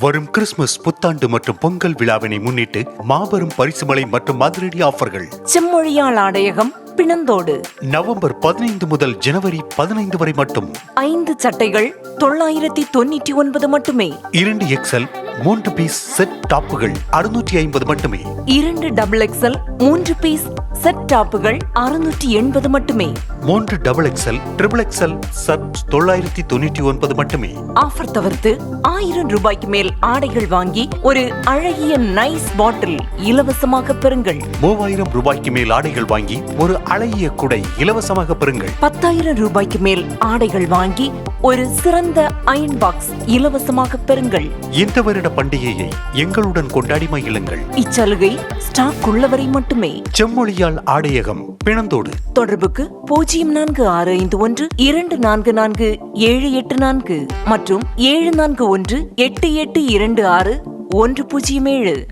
வரும் கிறிஸ்துமஸ் புத்தாண்டு மற்றும் பொங்கல் விழாவினை முன்னிட்டு மாபெரும் பரிசுமலை மற்றும் அதிரடி ஆஃபர்கள். செம்மொழியாள் ஆடையகம் பிணந்தோடு. நவம்பர் பதினைந்து முதல் ஜனவரி பதினைந்து வரை மட்டும். ஐந்து சட்டைகள் தொள்ளாயிரத்தி தொண்ணூற்றி ஒன்பது மட்டுமே. இரண்டு எக்ஸல் மூன்று பீஸ் செட் டாப்புகள் அறுநூற்றி ஐம்பது மட்டுமே. இரண்டு டபுள் எக்ஸல் மூன்று பீஸ் செட் டாப்புகள் அறுநூற்றி எண்பது மட்டுமே. மூன்று double XL triple XL set தொள்ளாயிரத்தி தொண்ணூற்றி ஒன்பது மட்டுமே. ஆஃபர் தவிர்த்து ஆயிரம் ரூபாய்க்கு மேல் ஆடைகள் வாங்கி ஒரு அழகிய நைஸ் பாட்டில் இலவசமாக பெறுங்கள். மூவாயிரம் ரூபாய்க்கு மேல் ஆடைகள் வாங்கி ஒரு அழகிய குடை இலவசமாக பெறுங்கள். பத்தாயிரம் ரூபாய்க்கு மேல் ஆடைகள் வாங்கி ஒரு சிறந்த அயன் பாக்ஸ் இலவசமாக பெறுங்கள். இந்த வருட பண்டிகையை எங்களுடன் கொண்டாடி மகிழுங்கள் இச்சலுகை ஸ்டாக் உள்ளவரை மட்டுமே. செம்மொழியால் ஆடையகம் பிணந்தோடு. தொடர்புக்கு பூஜ்ஜியம் நான்கு ஆறு ஐந்து ஒன்று இரண்டு நான்கு நான்கு ஏழு எட்டு நான்கு மற்றும் ஏழு நான்கு ஒன்று எட்டு எட்டு இரண்டு ஆறு ஒன்று பூஜ்ஜியம் ஏழு.